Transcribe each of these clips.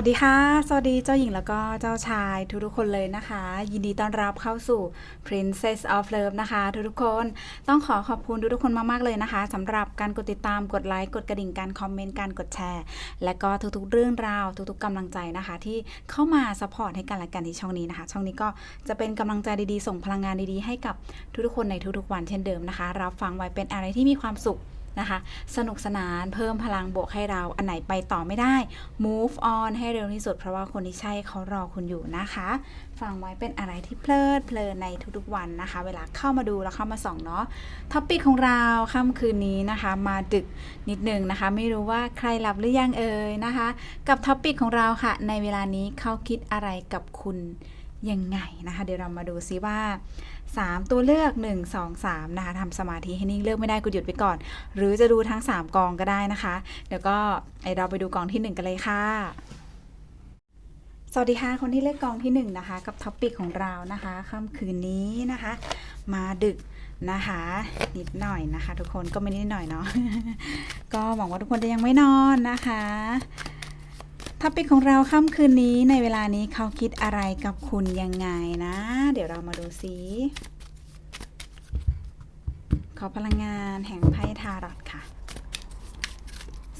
วัสดีค่ะ สวัสดีเจ้าหญิงแล้วก็เจ้าชายทุกๆคนเลยนะคะ ยินดีต้อนรับเข้าสู่ Princess of Love นะคะ ทุกๆคนต้องขอขอบคุณทุกๆคนมากๆเลยนะคะสำหรับการกดติดตามกดไลค์กดกระดิ่งการคอมเมนต์การกดแชร์ และก็ทุกๆเรื่องราวทุกๆกำลังใจนะคะ ที่เข้ามาสปอร์ตให้กันและกันที่ช่องนี้นะคะ ช่องนี้ก็จะเป็นกำลังใจดีๆ ส่งพลังงานดีๆ ให้กับทุกๆคนในทุกๆวันเช่นเดิมนะคะรับฟังไว้เป็นอะไรที่มีความสุข นะคะ สนุกสนานเพิ่มพลังบวกให้เรา อันไหนไปต่อไม่ได้ move on ให้เร็วที่สุด เพราะว่าคนที่ใช่เขารอคุณอยู่นะคะ ฟังไว้เป็นอะไรที่เพลิดเพลินในทุกๆวันนะคะ เวลาเข้ามาดูแล้วเข้ามาส่องเนาะท็อปปิกของเราค่ำคืนนี้นะคะ มาดึกนิดนึงนะคะ ไม่รู้ว่าใครหลับหรือยังเอ่ยนะคะ กับท็อปิกของเราค่ะ ในเวลานี้เขาคิดอะไรกับคุณยังไงนะคะ เดี๋ยวเรามาดูซิว่า 3 ตัวเลือก 1 2 3 นะคะทำสมาธิให้นิ่งเลือกไม่ได้ก็หยุดไปก่อน หรือจะดูทั้ง 3 กองก็ได้นะคะ เดี๋ยวก็ไอเราไปดูกองที่ 1 กันเลยค่ะ สวัสดีค่ะ คนที่เลือกกองที่ 1 นะคะ กับท็อปปิกของเรานะคะค่ำคืนนี้นะคะ มาดึกนะคะ นิดหน่อยนะคะ ทุกคนก็ไม่นิดหน่อยเนาะก็หวังว่าทุกคนจะยังไม่นอนนะคะ ท็อปิกของเราค่ำคืนนี้ในเวลานี้เขาคิดอะไรกับคุณยังไงนะ เดี๋ยวเรามาดูซิขอพลังงานแห่งไพ่ทารอตค่ะ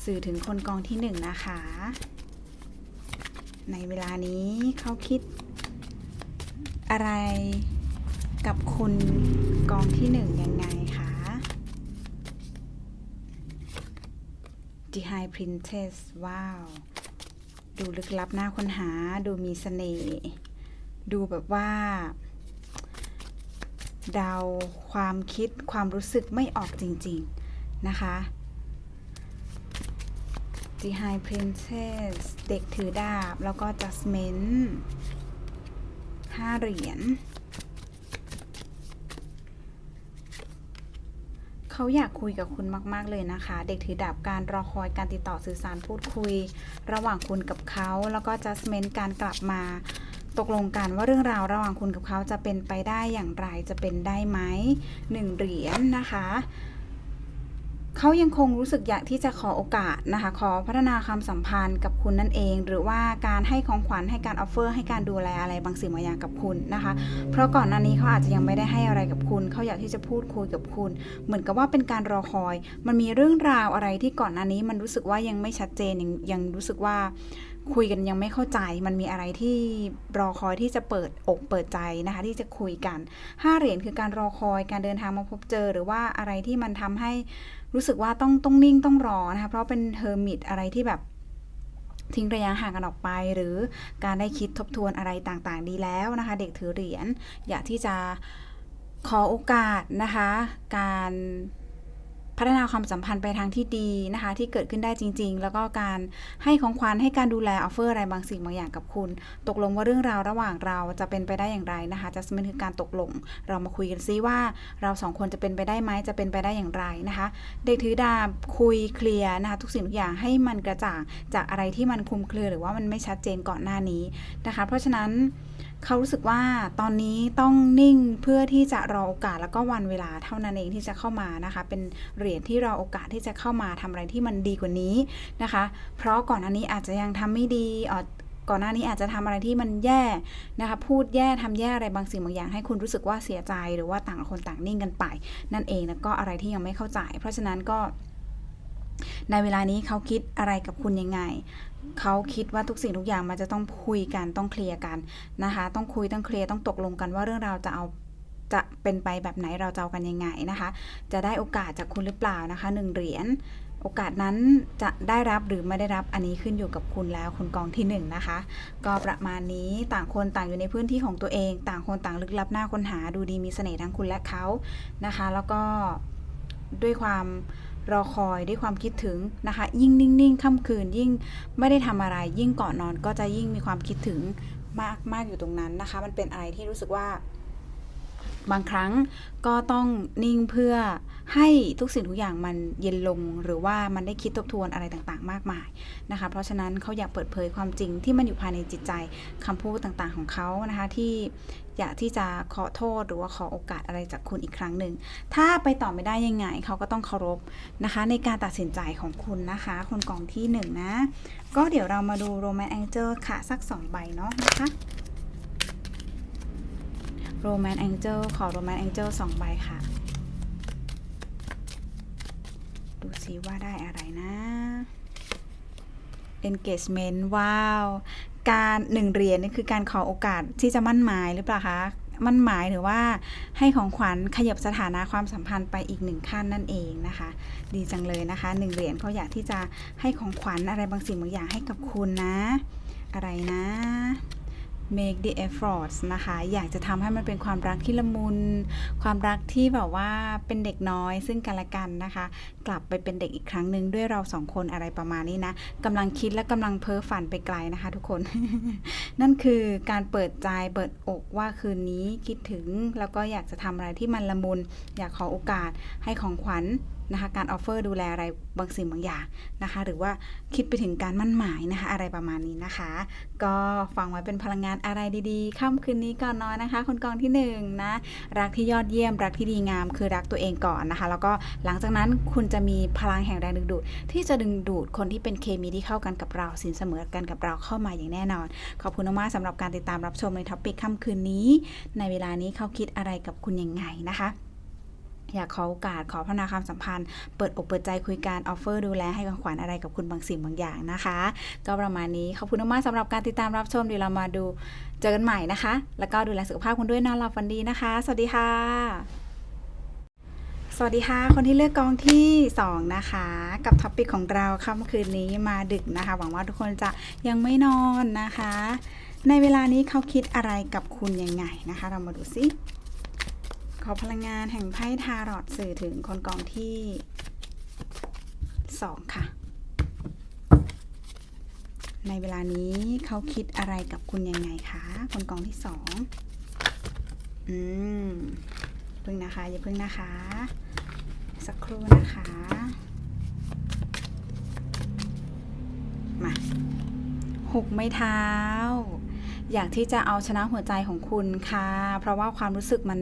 สื่อถึงคนกองที่หนึ่งนะคะ ในเวลานี้เขาคิดอะไรกับคุณกองที่หนึ่งยังไงคะ The High Princess ว้าว ดูลึกลับน่าค้นหา ดูมีเสน่ห์ ดูแบบว่าเดาความคิดความรู้สึกไม่ออกจริง ๆ นะคะ The High Princess เด็กถือดาบ แล้วก็ Judgment ห้าเหรียญ เขาอยากคุยกับคุณมาก ๆ เลยนะคะ เด็กถือดาบการรอคอยการติดต่อสื่อสารพูดคุย ระหว่างคุณกับเขาแล้วก็จัสเมนการกลับมา ตกลงกันว่าเรื่องราวระหว่างคุณกับเขาจะเป็นไปได้อย่างไรจะเป็นได้ไหมหนึ่งเหรียญนะคะ เขายังคงรู้สึกอยากที่จะขอโอกาสนะคะ ขอพัฒนาความสัมพันธ์กับคุณนั่นเอง หรือว่าการให้ของขวัญให้การออฟเฟอร์ ให้การดูแลอะไรบางสิ่งบางอย่างกับคุณนะคะ เพราะก่อนหน้านี้เขาอาจจะยังไม่ได้ให้อะไรกับคุณ เขาอยากที่จะพูดคุยกับคุณ เหมือนกับว่าเป็นการรอคอย มันมีเรื่องราวอะไรที่ก่อนหน้านี้มันรู้สึกว่ายังไม่ชัดเจนยังยังรู้สึกว่า คุยกันยังไม่เข้าใจ มันมีอะไรที่รอคอยที่จะเปิดอกเปิดใจนะคะ ที่จะคุยกันห้าเหรียญคือการรอคอยการเดินทางมาพบเจอ หรือว่าอะไรที่มันทำให้รู้สึกว่าต้องต้องนิ่งต้องรอนะคะเพราะเป็นเฮอร์มิตอะไรที่แบบทิ้งระยะห่างกันออกไป หรือการได้คิดทบทวนอะไรต่างๆ ดีแล้วนะคะ เด็กถือเหรียญอยากที่จะขอโอกาสนะคะ การ พัฒนาความสัมพันธ์ไปทางที่ดีนะคะ ที่เกิดขึ้นได้จริง ๆ แล้วก็การให้ของขวัญให้การดูแลออฟเฟอร์อะไรบางสิ่งบางอย่างกับคุณ ตกลงว่าเรื่องราวระหว่างเราจะเป็นไปได้อย่างไรนะคะจะมันคือการตกลง เรามาคุยกันซิว่าเราสองคนจะเป็นไปได้ไหมจะเป็นไปได้อย่างไรนะคะ เด็กถือดาบคุยเคลียร์นะคะทุกสิ่งทุกอย่างให้มันกระจ่างจากอะไรที่มันคลุมเครือหรือว่ามันไม่ชัดเจนก่อนหน้านี้นะคะ เพราะฉะนั้น เขารู้สึกว่าตอนนี้ต้องนิ่งเพื่อที่จะรอโอกาสแล้วก็วันเวลาเท่านั้นเองที่จะเข้ามานะคะ เป็นเหรียญที่รอโอกาสที่จะเข้ามาทำอะไรที่มันดีกว่านี้นะคะ เพราะก่อนอันนี้อาจจะยังทำไม่ดีอ่อก่อนหน้านี้อาจจะทำอะไรที่มันแย่นะคะ พูดแย่ทำแย่อะไรบางสิ่งบางอย่าง ให้คุณรู้สึกว่าเสียใจหรือว่าต่างคนต่างนิ่งกันไป นั่นเองแล้วก็อะไรที่ยังไม่เข้าใจ เพราะฉะนั้นก็ ในเวลานี้เขาคิดอะไรกับคุณยังไงเขาคิดว่าทุกสิ่งทุกอย่างมันจะต้องคุยกันต้องเคลียร์กันนะคะ ต้องคุยต้องเคลียร์ต้องตกลงกันว่าเรื่องราวจะเอาจะเป็นไปแบบไหนเราจะเอากันยังไงนะคะ จะได้โอกาสจากคุณหรือเปล่านะคะหนึ่งเหรียญโอกาสนั้นจะได้รับหรือไม่ได้รับอันนี้ขึ้นอยู่กับคุณแล้วคุณกองที่หนึ่งนะคะ ก็ประมาณนี้ต่างคนต่างอยู่ในพื้นที่ของตัวเอง ต่างคนต่างลึกลับหน้าค้นหาดูดีมีเสน่ห์ทั้งคุณและเขานะคะ แล้วก็ด้วยความ รอคอยด้วยความคิดถึงนะคะ ยิ่งนิ่งๆค่ำคืนยิ่งไม่ได้ทำอะไร ยิ่งก่อนนอนก็จะยิ่งมีความคิดถึงมากๆอยู่ตรงนั้นนะคะ มันเป็นอะไรที่รู้สึกว่า บางครั้งก็ต้องนิ่งเพื่อให้ทุกสิ่งทุกอย่างมันเย็นลง หรือว่ามันได้คิดทบทวนอะไรต่างๆ มากมายนะคะ เพราะฉะนั้นเขาอยากเปิดเผยความจริงที่มันอยู่ภายในจิตใจคำพูดต่างๆของเขานะคะที่อยากที่จะขอโทษหรือว่าขอโอกาสอะไรจากคุณอีกครั้งหนึ่ง ถ้าไปต่อไม่ได้ยังไงเขาก็ต้องเคารพนะคะ ในการตัดสินใจของคุณนะคะ คนกองที่หนึ่งนะ ก็เดี๋ยวเรามาดูโรแมนต์แองเจิลค่ะ สักสองใบเนาะนะคะ โรแมนต์แองเจิลขอโรแมนต์แองเจิลสองใบค่ะ ดูซิว่าได้อะไรนะ engagement ว้าว การหนึ่งเหรียญนี่คือการขอโอกาสที่จะมั่นหมายหรือเปล่าคะมั่นหมายหรือว่าให้ของขวัญขยับสถานะความสัมพันธ์ไปอีกหนึ่งขั้นนั่นเองนะคะ ดีจังเลยนะคะหนึ่งเหรียญเขาอยากที่จะให้ของขวัญอะไรบางสิ่งบางอย่างให้กับคุณนะ อะไรนะ make the efforts นะคะ อยากจะทำให้มันเป็นความรักที่ละมุน ความรักที่แบบว่าเป็นเด็กน้อยซึ่งกันและกันนะคะ กลับไปเป็นเด็กอีกครั้งหนึ่งด้วยเราสองคนอะไรประมาณนี้นะกำลังคิดและกำลังเพ้อฝันไปไกลนะคะทุกคน นั่นคือการเปิดใจเปิดอกว่าคืนนี้คิดถึง แล้วก็อยากจะทำอะไรที่มันละมุน อยากขอโอกาสให้ของขวัญ นะคะการออฟเฟอร์ดูแลอะไรบางสิ่งบางอย่างนะคะ หรือว่าคิดไปถึงการมั่นหมายนะคะ อะไรประมาณนี้นะคะ ก็ฟังไว้เป็นพลังงานอะไรดีๆค่ำคืนนี้ก่อนนอนนะคะ คนกองที่หนึ่งนะรักที่ยอดเยี่ยม รักที่ดีงาม คือรักตัวเองก่อนนะคะ แล้วก็หลังจากนั้นคุณจะมีพลังแห่งแรงดึงดูด ที่จะดึงดูดคนที่เป็นเคมีที่เข้ากันกับเราสินเสมอกันกับเราเข้ามาอย่างแน่นอน ขอบคุณมากสำหรับการติดตามรับชมในท็อปิกค่ำคืนนี้ ในเวลานี้เขาคิดอะไรกับคุณยังไงนะคะ อยากขอโอกาสขอพัฒนาความสัมพันธ์ เปิดอกเปิดใจคุยกันออฟเฟอร์ดูแลให้ของขวัญอะไรกับคุณบางสิ่งบางอย่างนะคะ ก็ประมาณนี้ขอบคุณมากสำหรับการติดตามรับชมเดี๋ยวเรามาดูเจอกันใหม่นะคะ แล้วก็ดูแลสุขภาพคุณด้วยนอนหลับฝันดีนะคะ สวัสดีค่ะ สวัสดีค่ะ คนที่เลือกกองที่ 2 นะคะ กับท็อปิกของเราค่ำคืนนี้มาดึกนะคะ หวังว่าทุกคนจะยังไม่นอนนะคะ ในเวลานี้เขาคิดอะไรกับคุณยังไงนะคะ เรามาดูซิ อพลังงานแห่งไพ่ทารอตสื่อถึงคนกองที่2ค่ะ ในเวลานี้เขาคิดอะไรกับคุณยังไงคะ คนกองที่2อืมพึ่งนะคะ อย่าพึ่งนะคะ สักครู่นะคะ มาหกไม้เท้าอยากที่จะเอาชนะหัวใจของคุณค่ะ เพราะว่าความรู้สึกมัน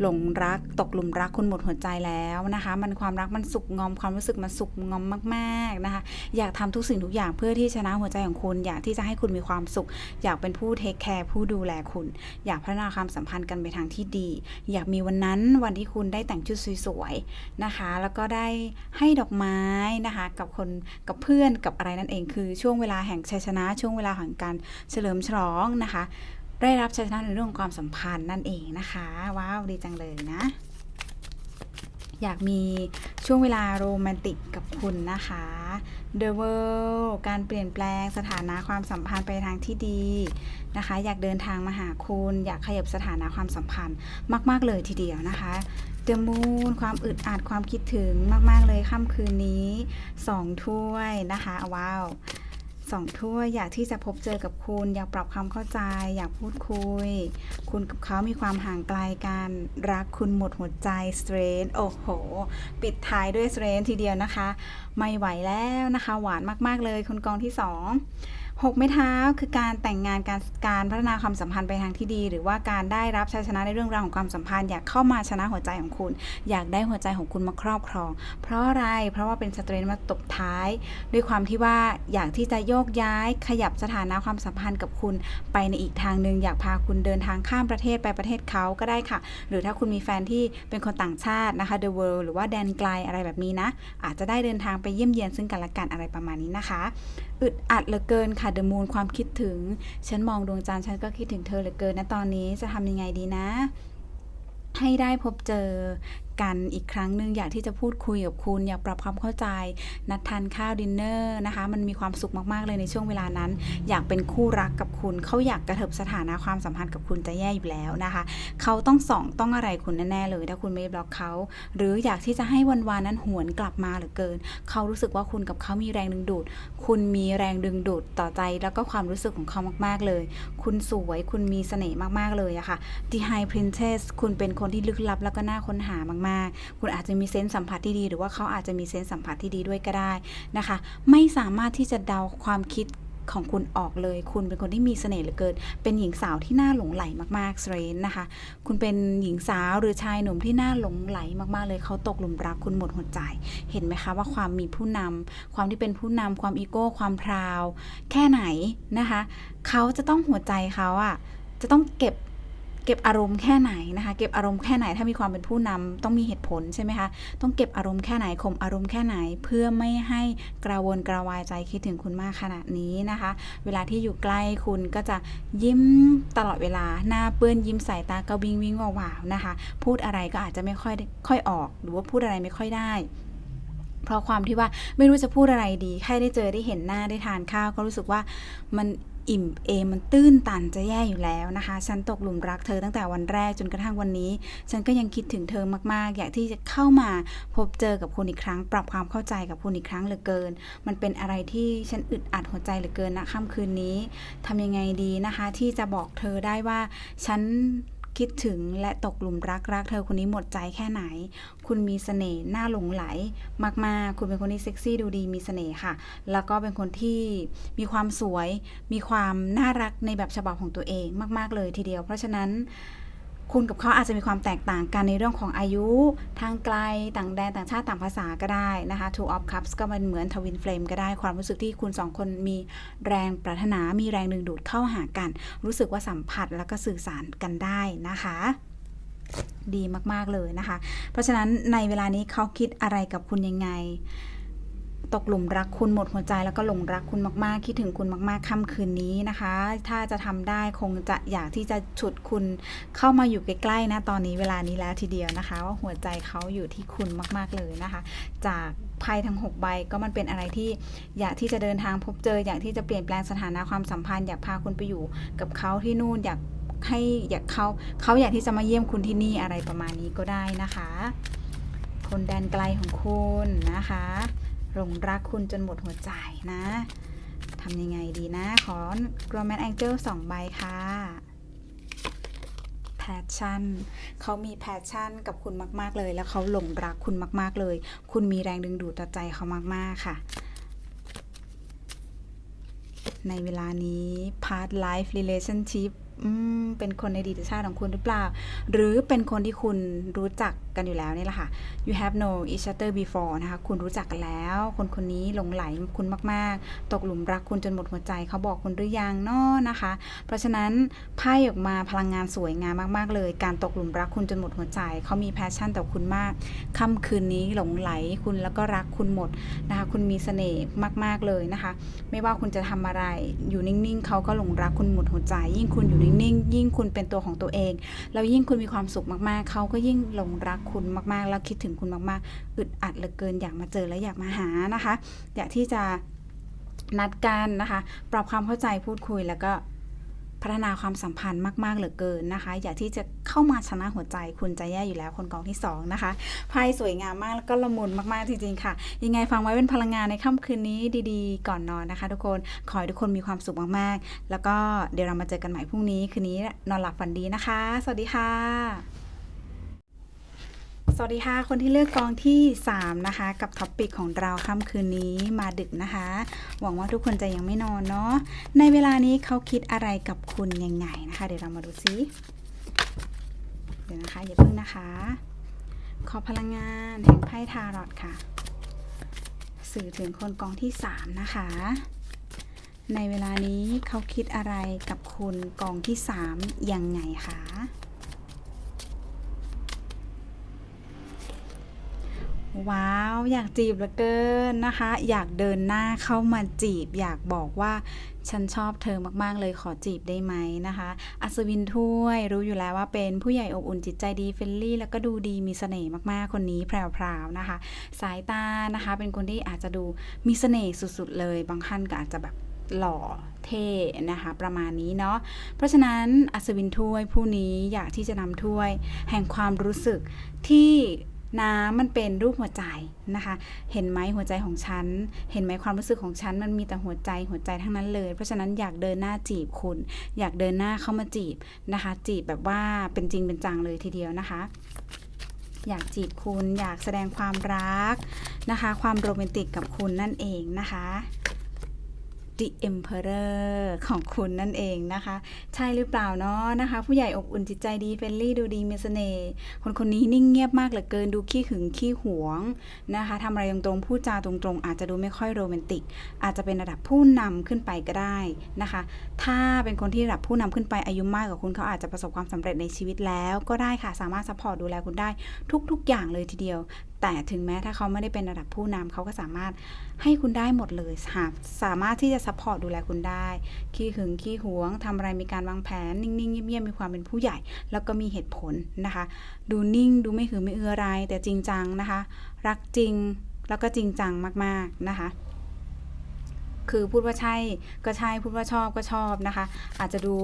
หลงรักตกหลุมรักคุณหมดหัวใจแล้วนะคะ มันความรักมันสุกงอมความรู้สึกมันสุกงอมมากๆนะคะ อยากทำทุกสิ่งทุกอย่างเพื่อที่ชนะหัวใจของคุณ อยากที่จะให้คุณมีความสุข อยากเป็นผู้เทคแคร์ผู้ดูแลคุณ อยากพัฒนาความสัมพันธ์กันไปทางที่ดี อยากมีวันนั้นวันที่คุณได้แต่งชุดสวยๆนะคะ แล้วก็ได้ให้ดอกไม้นะคะ กับคนกับเพื่อนกับอะไรนั่นเองคือช่วงเวลาแห่งชัยชนะ ช่วงเวลาแห่งการเฉลิมฉลองนะคะ ได้รับชัยชนะในเรื่องของความสัมพันธ์นั่นเองนะคะ ว้าวดีจังเลยนะ อยากมีช่วงเวลาโรแมนติกกับคุณนะคะ The World การเปลี่ยนแปลงสถานะความสัมพันธ์ไปทางที่ดีนะคะ อยากเดินทางมาหาคุณ อยากขยับสถานะความสัมพันธ์มาก ๆ เลยทีเดียวนะคะ The Moon ความอึดอัดความคิดถึงมาก ๆ เลยค่ำคืนนี้สองถ้วยนะคะว้าว สองถ้วยอยากที่จะพบเจอกับคุณ อยากปรับความเข้าใจ อยากพูดคุย คุณกับเขามีความห่างไกลกันรักคุณหมดหัวใจสเตรนโอ้โห ปิดท้ายด้วยสเตรนทีเดียวนะคะ ไม่ไหวแล้วนะคะ หวานมากๆเลยคุณกองที่สอง หกไม้เท้าคือการแต่งงานการการพัฒนาความสัมพันธ์ไปทางที่ดี หรือว่าการได้รับชัยชนะในเรื่องราวของความสัมพันธ์ อยากเข้ามาชนะหัวใจของคุณ อยากได้หัวใจของคุณมาครอบครอง เพราะอะไรเพราะว่าเป็นสเตรนมาตบท้าย ด้วยความที่ว่าอยากที่จะโยกย้ายขยับสถานะความสัมพันธ์กับคุณ ไปในอีกทางหนึ่งอยากพาคุณเดินทางข้ามประเทศไปประเทศเขาก็ได้ค่ะ หรือถ้าคุณมีแฟนที่เป็นคนต่างชาตินะคะ The World หรือว่าแดนไกลอะไรแบบนี้นะ อาจจะได้เดินทางไปเยี่ยมเยียนซึ่งกันและกันอะไรประมาณนี้นะคะอึดอัดเหลือเกินค่ะ The Moon ความคิดถึง ฉันมองดวงจันทร์ฉันก็คิดถึงเธอเหลือเกินนะตอนนี้จะทำยังไงดีนะให้ได้พบเจอ กันอีกครั้งหนึ่งอยากที่จะพูดคุยกับคุณ อยากปรับความเข้าใจ นัดทานข้าวดินเนอร์นะคะ มันมีความสุขมากๆเลยในช่วงเวลานั้น อยากเป็นคู่รักกับคุณ เขาอยากกระเถิบสถานะความสัมพันธ์กับคุณจะแย่อยู่แล้วนะคะ เขาต้องส่องต้องอะไรคุณแน่ๆเลย ถ้าคุณไม่บล็อกเขา หรืออยากที่จะให้วันวานนั้นหวนกลับมาเหลือเกิน เขารู้สึกว่าคุณกับเขามีแรงดึงดูด คุณมีแรงดึงดูดต่อใจแล้วก็ความรู้สึกของเขามากๆเลย คุณสวยคุณมีเสน่ห์มากๆเลยอะค่ะ The High Princess คุณเป็นคนที่ลึกลับแล้วก็น่าค้นหามากๆคุณอาจจะมีเซนส์สัมผัสที่ดี หรือว่าเขาอาจจะมีเซนส์สัมผัสที่ดีด้วยก็ได้นะคะ ไม่สามารถที่จะเดาความคิดของคุณออกเลย คุณเป็นคนที่มีเสน่ห์เหลือเกิน เป็นหญิงสาวที่น่าหลงไหลมากๆเสรนนะคะ คุณเป็นหญิงสาวหรือชายหนุ่มที่น่าหลงไหลมากๆเลย เขาตกหลุมรักคุณหมดหัวใจ เห็นไหมคะว่าความมีผู้นำความที่เป็นผู้นำความอีโก้ ความพราว แค่ไหนนะคะ เขาจะต้องหัวใจเขาอะจะต้องเก็บ เก็บอารมณ์แค่ไหนนะคะ เก็บอารมณ์แค่ไหนถ้ามีความเป็นผู้นำต้องมีเหตุผลใช่ไหมคะ ต้องเก็บอารมณ์แค่ไหนข่มอารมณ์แค่ไหน เพื่อไม่ให้กระวนกระวายใจคิดถึงคุณมากขนาดนี้นะคะ เวลาที่อยู่ใกล้คุณก็จะยิ้มตลอดเวลาหน้าเปื้อนยิ้มสายตาก็วิงวิงวาวๆนะคะ พูดอะไรก็อาจจะไม่ค่อยค่อยออก หรือว่าพูดอะไรไม่ค่อยได้เพราะความที่ว่าไม่รู้จะพูดอะไรดี แค่ได้เจอได้เห็นหน้าได้ทานข้าวก็รู้สึกว่ามัน อิ่มเอมมันตื้นตันจะแย่อยู่แล้วนะคะ ฉันตกหลุมรักเธอตั้งแต่วันแรกจนกระทั่งวันนี้ ฉันก็ยังคิดถึงเธอมากๆ อยากที่จะเข้ามาพบเจอกับคุณอีกครั้ง ปรับความเข้าใจกับคุณอีกครั้งเหลือเกิน มันเป็นอะไรที่ฉันอึดอัดหัวใจเหลือเกินนะค่ำคืนนี้ทำยังไงดีนะคะ ที่จะบอกเธอได้ว่าฉัน คิดถึงและตกหลุมรักรักเธอคนนี้หมดใจแค่ไหน คุณมีเสน่ห์น่าหลงไหล มากๆ คุณเป็นคนที่เซ็กซี่ดูดีมีเสน่ห์ค่ะ แล้วก็เป็นคนที่มีความสวย มีความน่ารักในแบบฉบับของตัวเองมาก ๆ เลยทีเดียว เพราะฉะนั้น คุณกับเขาอาจจะมีความแตกต่างกันในเรื่องของอายุ ทางไกลต่างแดนต่างชาติต่างภาษาก็ได้นะคะ Two of Cups ก็มันเหมือนทวินเฟลมก็ได้ความรู้สึกที่คุณสองคนมีแรงปรารถนามีแรงดึงดูดเข้าหากัน รู้สึกว่าสัมผัสแล้วก็สื่อสารกันได้นะคะดีมาก ๆ เลยนะคะ เพราะฉะนั้นในเวลานี้เขาคิดอะไรกับคุณยังไง ตกหลุมรักคุณหมดหัวใจแล้วก็หลงรักคุณมากๆ คิดถึงคุณมากๆค่ำคืนนี้นะคะ ถ้าจะทำได้คงจะอยากที่จะฉุดคุณเข้ามาอยู่ใกล้ๆนะตอนนี้เวลานี้แล้วทีเดียวนะคะ ว่าหัวใจเขาอยู่ที่คุณมากๆเลยนะคะ จากไพ่ทั้ง6ใบก็มันเป็นอะไรที่อยากที่จะเดินทางพบเจอ อยากที่จะเปลี่ยนแปลงสถานะความสัมพันธ์อยากพาคุณไปอยู่กับเขาที่นู่นอยากให้อยากเขาเขาอยากที่จะมาเยี่ยมคุณที่นี่อะไรประมาณนี้ก็ได้นะคะ คนแดนไกลของคุณนะคะ หลงรักคุณจนหมดหัวใจนะทำยังไงดีนะ ขอ Roman Angel สองใบค่ะแพชชั่นเขามีแพชชั่นกับคุณมาก ๆ เลย แล้วเขาหลงรักคุณมาก ๆ เลย คุณมีแรงดึงดูดต่อใจเขามาก ๆ ค่ะ ในเวลานี้ past life relationship เป็นคนในดีตชาติของคุณหรือเปล่า หรือเป็นคนที่คุณรู้จักกันอยู่แล้วนี่แหละค่ะ you have known each other before นะคะ คุณรู้จักกันแล้ว คนคนนี้หลงไหลคุณมาก ๆ ตกหลุมรักคุณจนหมดหัวใจ เขาบอกคุณหรือยังเนาะนะคะ เพราะฉะนั้นไพ่ออกมาพลังงานสวยงามมาก ๆ เลย การตกหลุมรักคุณจนหมดหัวใจ เขามีแพชชั่นต่อคุณมาก ค่ำคืนนี้หลงไหลคุณแล้วก็รักคุณหมดนะคะ คุณมีเสน่ห์มาก ๆ เลยนะคะ ไม่ว่าคุณจะทำอะไร อยู่นิ่ง ๆ เขาก็หลงรักคุณหมดหัวใจ ยิ่งคุณอยู่นิ่งๆ ยิ่งคุณเป็นตัวของตัวเอง แล้วยิ่งคุณมีความสุขมากๆ เขาก็ยิ่งหลงรักคุณมากๆ แล้วคิดถึงคุณมากๆ อึดอัดเหลือเกินอยากมาเจอและอยากมาหานะคะ อยากที่จะนัดกันนะคะ ปรับความเข้าใจพูดคุยแล้วก็ พัฒนาความสัมพันธ์มากๆเหลือเกินนะคะ อยากที่จะเข้ามาชนะหัวใจคุณจะแย่อยู่แล้วคนกองที่สองนะคะไพ่สวยงามมากแล้วก็ละมุนมากๆจริงๆค่ะ ยังไงฟังไว้เป็นพลังงานในค่ำคืนนี้ดีๆ ก่อนนอนนะคะ ทุกคนขอให้ทุกคนมีความสุขมากๆ แล้วก็เดี๋ยวเรามาเจอกันใหม่พรุ่งนี้คืนนี้นอนหลับฝันดีนะคะ สวัสดีค่ะ สวัสดีค่ะ คนที่เลือกกองที่ 3 นะคะ กับท็อปปิกของเราค่ำคืนนี้มาดึกนะคะ หวังว่าทุกคนจะยังไม่นอนเนาะในเวลานี้เขาคิดอะไรกับคุณยังไงนะคะ เดี๋ยวเรามาดูซิเดี๋ยวนะคะอย่าเพิ่งนะคะ ขอพลังงานแห่งไพ่ทารอตค่ะ สื่อถึงคนกองที่ 3 นะคะ ในเวลานี้เขาคิดอะไรกับคุณกองที่ 3 ยังไงคะ ว้าวอยากจีบเหลือเกินนะคะ อยากเดินหน้าเข้ามาจีบ อยากบอกว่าฉันชอบเธอมากๆเลยขอจีบได้ไหมนะคะ อัศวินถ้วยรู้อยู่แล้วว่าเป็นผู้ใหญ่อบอุ่นจิตใจดีเฟรนลี่ แล้วก็ดูดีมีเสน่ห์มากๆคนนี้แพรวๆนะคะ สายตานะคะ เป็นคนที่อาจจะดูมีเสน่ห์สุดๆเลย บางท่านก็อาจจะแบบหล่อเท่นะคะ ประมาณนี้เนาะเพราะฉะนั้นอัศวินถ้วยผู้นี้อยากที่จะนำถ้วย แห่งความรู้สึกที่ น้ำมันเป็นรูปหัวใจนะคะ เห็นไหมหัวใจของฉัน เห็นไหมความรู้สึกของฉันมันมีแต่หัวใจหัวใจทั้งนั้นเลย เพราะฉะนั้นอยากเดินหน้าจีบคุณ อยากเดินหน้าเข้ามาจีบนะคะ จีบแบบว่าเป็นจริงเป็นจังเลยทีเดียวนะคะ อยากจีบคุณ อยากแสดงความรักนะคะ ความโรแมนติกกับคุณนั่นเองนะคะ The Emperor ของคุณนั่นเองนะคะ ใช่หรือเปล่าเนาะนะคะ ผู้ใหญ่อบอุ่นจิตใจดีเฟรนลี่ดูดีมีเสน่ห์คนคนนี้นิ่งเงียบมากเหลือเกินดูขี้หึงขี้หวงนะคะทำอะไรตรงๆพูดจาตรงๆ อาจจะดูไม่ค่อยโรแมนติก อาจจะเป็นระดับผู้นำขึ้นไปก็ได้นะคะ ถ้าเป็นคนที่ระดับผู้นำขึ้นไปอายุมากกว่าคุณเขาอาจจะประสบความสำเร็จในชีวิตแล้วก็ได้ค่ะสามารถซัพพอร์ตดูแลคุณได้ทุกๆ อย่างเลยทีเดียวแต่ถึงแม้ถ้าเขาไม่ได้เป็นระดับผู้นำเขาก็สามารถให้คุณได้หมดเลยหาสามารถที่จะซัพพอร์ตดูแลคุณได้ ขี้หึงขี้หวงทำอะไรมีการวางแผน นิ่งๆเงียบๆมีความเป็นผู้ใหญ่ แล้วก็มีเหตุผลนะคะ ดูนิ่งดูไม่หือไม่เอืออะไรแต่จริงจังนะคะ รักจริงแล้วก็จริงจังมากๆนะคะ คือพูดว่าใช่ก็ใช่พูดว่าชอบก็ชอบนะคะ อาจจะดู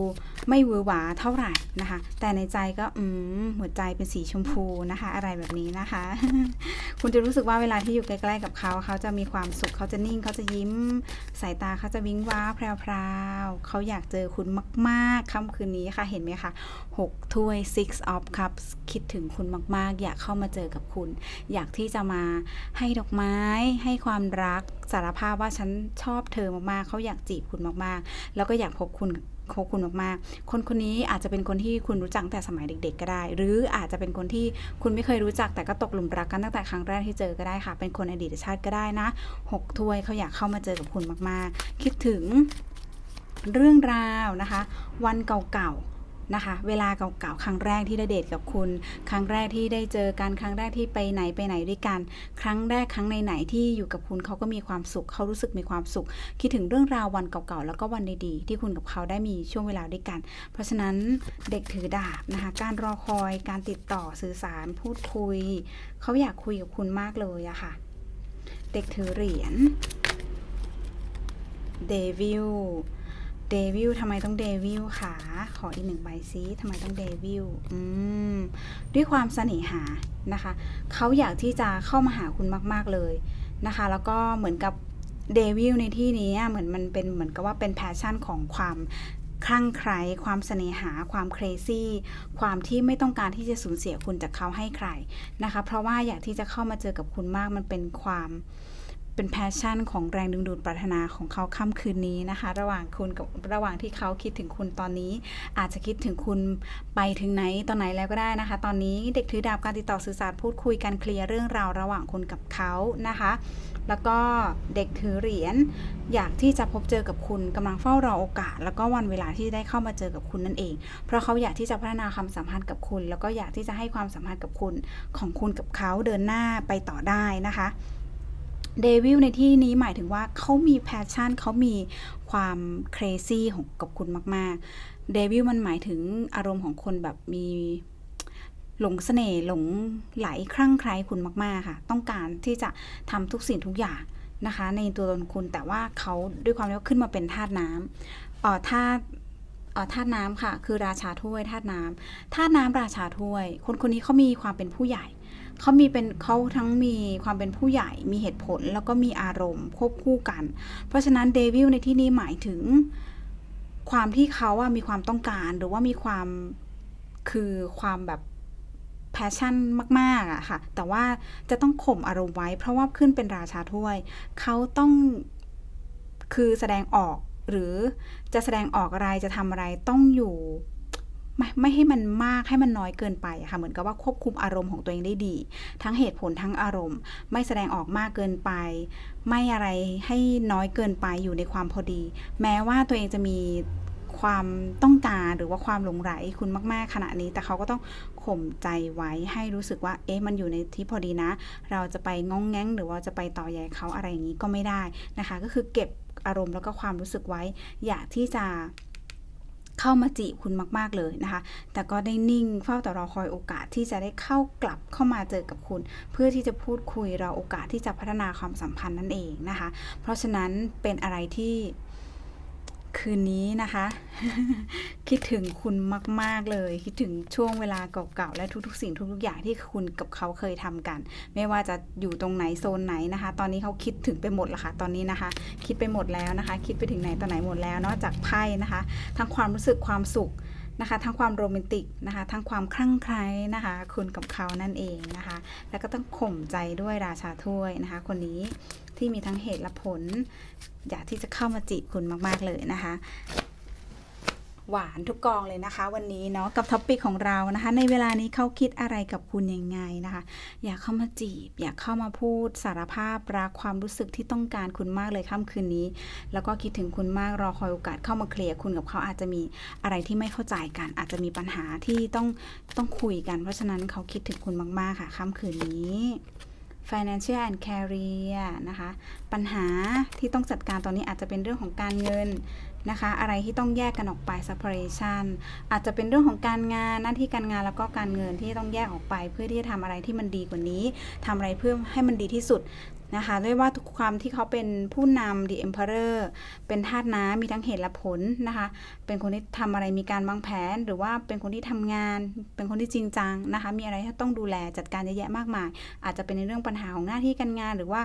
ไม่หวือหวาเท่าไหร่นะคะ แต่ในใจก็อืมหัวใจเป็นสีชมพูนะคะ อะไรแบบนี้นะคะ คุณจะรู้สึกว่าเวลาที่อยู่ใกล้ๆกับเขาเขาจะมีความสุขเขาจะนิ่งเขาจะยิ้มสายตาเขาจะวิ้งว้าแพรวๆเขาอยากเจอคุณมากๆค่ำคืนนี้ค่ะเห็นไหมคะหกถ้วย six of cups คิดถึงคุณมากๆ อยากเข้ามาเจอกับคุณ อยากที่จะมาให้ดอกไม้ให้ความรักสารภาพว่าฉันชอบเธอมากๆ เขาอยากจีบคุณมากๆ แล้วก็อยากพบคุณพบคุณมากๆ คนคนนี้อาจจะเป็นคนที่คุณรู้จักแต่สมัยเด็ก ๆ ก็ได้ หรืออาจจะเป็นคนที่คุณไม่เคยรู้จักแต่ก็ตกหลุมรักกันตั้งแต่ครั้งแรกที่เจอก็ได้ค่ะ เป็นคนอดีตชาติก็ได้นะหกถ้วยเขาอยากเข้ามาเจอกับคุณมากๆ คิดถึงเรื่องราวนะคะ วันเก่าๆ นะคะ เวลาเก่าๆครั้งแรกที่ได้เดทกับคุณ ครั้งแรกที่ได้เจอกันครั้งแรกที่ไปไหนไปไหนด้วยกัน ครั้งแรกครั้งไหนๆที่อยู่กับคุณเขาก็มีความสุขเขารู้สึกมีความสุข คิดถึงเรื่องราววันเก่าๆแล้วก็วันดีๆที่คุณกับเขาได้มีช่วงเวลาด้วยกัน เพราะฉะนั้นเด็กถือดาบนะคะ การรอคอยการติดต่อสื่อสารพูดคุย เขาอยากคุยกับคุณมากเลยอะค่ะ เด็กถือเหรียญเดวิล เดวิลทำไมต้องเดวิลคะขออีกหนึ่งใบซิทำไมต้องเดวิลอืมด้วยความเสน่หานะคะเขาอยากที่จะเข้ามาหาคุณมาก ๆเลยนะคะ แล้วก็เหมือนกับเดวิลในที่นี้เหมือนมันเป็นเหมือนกับว่าเป็นแพชชั่นของความคลั่งไคล้ความเสน่หา ความเครซี่ ความที่ไม่ต้องการที่จะสูญเสียคุณจากเขาให้ใครนะคะ เพราะว่าอยากที่จะเข้ามาเจอกับคุณมากมันเป็นความ เป็นแพชชั่นของแรงดึงดูดปรารถนาของเขาค่ำคืนนี้นะคะ ระหว่างคุณกับระหว่างที่เขาคิดถึงคุณตอนนี้ อาจจะคิดถึงคุณไปถึงไหนตอนไหนแล้วก็ได้นะคะ ตอนนี้เด็กถือดาบการติดต่อสื่อสารพูดคุยกันเคลียร์เรื่องราวระหว่างคุณกับเขานะคะ แล้วก็เด็กถือเหรียญอยากที่จะพบเจอกับคุณกำลังเฝ้ารอโอกาส แล้วก็วันเวลาที่ได้เข้ามาเจอกับคุณนั่นเอง เพราะเขาอยากที่จะพัฒนาความสัมพันธ์กับคุณ แล้วก็อยากที่จะให้ความสัมพันธ์กับคุณของคุณกับเขาเดินหน้าไปต่อได้นะคะ เดวิลในที่นี้หมายถึงว่าเขามีแพชชั่นเขามีความเครซี่ของกับคุณมากๆเดวิลมันหมายถึงอารมณ์ของคนแบบมีหลงเสน่ห์หลงไหลคลั่งไคล้คุณมาก ๆ ค่ะ ต้องการที่จะทำทุกสิ่งทุกอย่างนะคะ ในตัวตนคุณแต่ว่าเขาด้วยความที่ว่าขึ้นมาเป็นธาตุน้ำเอ่อธาตุเอ่อธาตุน้ำค่ะ คือราชาถ้วยธาตุน้ำธาตุน้ำราชาถ้วย คนคนนี้เขามีความเป็นผู้ใหญ่ เขามีเป็นเขาทั้งมีความเป็นผู้ใหญ่มีเหตุผลแล้วก็มีอารมณ์ควบคู่กัน เพราะฉะนั้นเดวิลในที่นี้หมายถึงความที่เขาอะมีความต้องการหรือว่ามีความคือความแบบแพชชั่นมากๆอะค่ะ แต่ว่าจะต้องข่มอารมณ์ไว้ เพราะว่าขึ้นเป็นราชาถ้วย เขาต้องคือแสดงออกหรือจะแสดงออกอะไรจะทำอะไรต้องอยู่ ไม่ไม่ให้มันมากให้มันน้อยเกินไปค่ะเหมือนกับว่าควบคุมอารมณ์ของตัวเองได้ดี ทั้งเหตุผลทั้งอารมณ์ ไม่แสดงออกมากเกินไป ไม่อะไรให้น้อยเกินไปอยู่ในความพอดี แม้ว่าตัวเองจะมีความต้องการหรือว่าความหลงไหลคุณมากๆขณะนี้ แต่เขาก็ต้องข่มใจไว้ให้รู้สึกว่าเอ๊ะมันอยู่ในที่พอดีนะ เราจะไปง้องแง้ง หรือว่าจะไปต่อใหญ่เขาอะไรอย่างนี้ก็ไม่ได้นะคะ ก็คือเก็บอารมณ์แล้วก็ความรู้สึกไว้ อยากที่จะ เข้ามาจีบคุณมาก ๆ เลยนะคะ แต่ก็ได้นิ่งเฝ้าแต่รอคอยโอกาสที่จะได้เข้ากลับเข้ามาเจอกับคุณ เพื่อที่จะพูดคุยรอโอกาสที่จะพัฒนาความสัมพันธ์นั่นเองนะคะ เพราะฉะนั้นเป็นอะไรที่ คืนนี้นะคะ คิดถึงคุณมาก ๆ เลย คิดถึงช่วงเวลาเก่าๆ และทุก ๆ สิ่งทุก ๆ อย่างที่คุณกับเขาเคยทำกัน ไม่ว่าจะอยู่ตรงไหนโซนไหนนะคะ ตอนนี้เขาคิดถึงไปหมดและค่ะ ตอนนี้นะคะ คิดไปหมดแล้วนะคะ คิดไปถึงไหนต่อไหนหมดแล้ว นอกจากไพ่นะคะ ทั้งความรู้สึกความสุขนะคะทั้งความโรแมนติกนะคะทั้งความคลั่งไคล้นะคะคุณกับเขานั่นเองนะคะ แล้วก็ต้องข่มใจด้วยราชาถ้วยนะคะ คนนี้ ที่มีทั้งเหตุและผล อยากที่จะเข้ามาจีบคุณมาก ๆ เลยนะคะ หวานทุกกองเลยนะคะ วันนี้เนาะกับท็อปปิกของเรานะคะ ในเวลานี้เขาคิดอะไรกับคุณยังไงนะคะ อยากเข้ามาจีบ อยากเข้ามาพูดสารภาพรักความรู้สึกที่ต้องการคุณมากเลยค่ำคืนนี้ แล้วก็คิดถึงคุณมากรอคอยโอกาสเข้ามาเคลียร์คุณกับเขาอาจจะมีอะไรที่ไม่เข้าใจกัน อาจจะมีปัญหาที่ต้องต้องคุยกัน เพราะฉะนั้นเขาคิดถึงคุณมากๆค่ะค่ำคืนนี้ financial and career นะคะ ปัญหาที่ต้องจัดการตอนนี้อาจจะเป็นเรื่องของการเงินนะคะ อะไรที่ต้องแยกกันออกไป separation อาจจะเป็นเรื่องของการงานหน้าที่การงานแล้วก็การเงินที่ต้องแยกออกไป เพื่อที่จะทำอะไรที่มันดีกว่านี้ทำอะไรเพื่อให้มันดีที่สุด นะคะด้วยว่าทุกความที่เขาเป็นผู้นำ the emperor เป็นธาตุน้ำมีทั้งเหตุและผลนะคะ เป็นคนที่ทำอะไรมีการวางแผน หรือว่าเป็นคนที่ทำงาน เป็นคนที่จริงจังนะคะ มีอะไรที่ต้องดูแลจัดการเยอะแยะมากมาย อาจจะเป็นในเรื่องปัญหาของหน้าที่การงานหรือว่า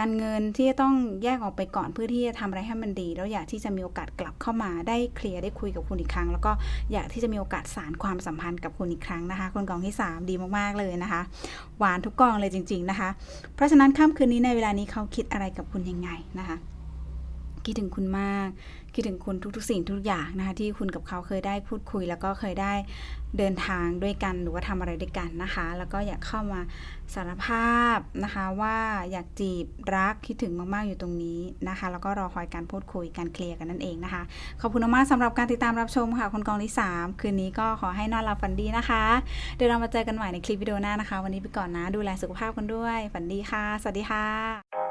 การเงินที่จะต้องแยกออกไปก่อนเพื่อที่จะทำอะไรให้มันดี แล้วอยากที่จะมีโอกาสกลับเข้ามาได้เคลียร์ได้คุยกับคุณอีกครั้ง แล้วก็อยากที่จะมีโอกาสสารความสัมพันธ์กับคุณอีกครั้งนะคะ คนกองที่ 3 ดีมากๆเลยนะคะ หวานทุกกองเลยจริง ๆนะคะ เพราะฉะนั้นค่ำคืนนี้ในเวลานี้เขาคิดอะไรกับคุณยังไงนะคะ คิดถึงคุณมาก คิดถึงคุณทุกๆ สิ่งทุกอย่างนะคะที่คุณกับเขาเคยได้พูดคุย แล้วก็เคยได้เดินทางด้วยกันหรือว่าทำอะไรด้วยกันนะคะ แล้วก็อยากเข้ามาสารภาพนะคะว่าอยากจีบรักคิดถึงมากๆอยู่ตรงนี้นะคะ แล้วก็รอคอยการพูดคุยการเคลียร์กันนั่นเองนะคะ ขอบคุณมากสำหรับการติดตามรับชมค่ะคนกองที่3คืนนี้ก็ขอให้นอนหลับฝันดีนะคะ เดี๋ยวเรามาเจอกันใหม่ในคลิปวิดีโอหน้านะคะ วันนี้ไปก่อนนะดูแลสุขภาพกันด้วยฝันดีค่ะ สวัสดีค่ะ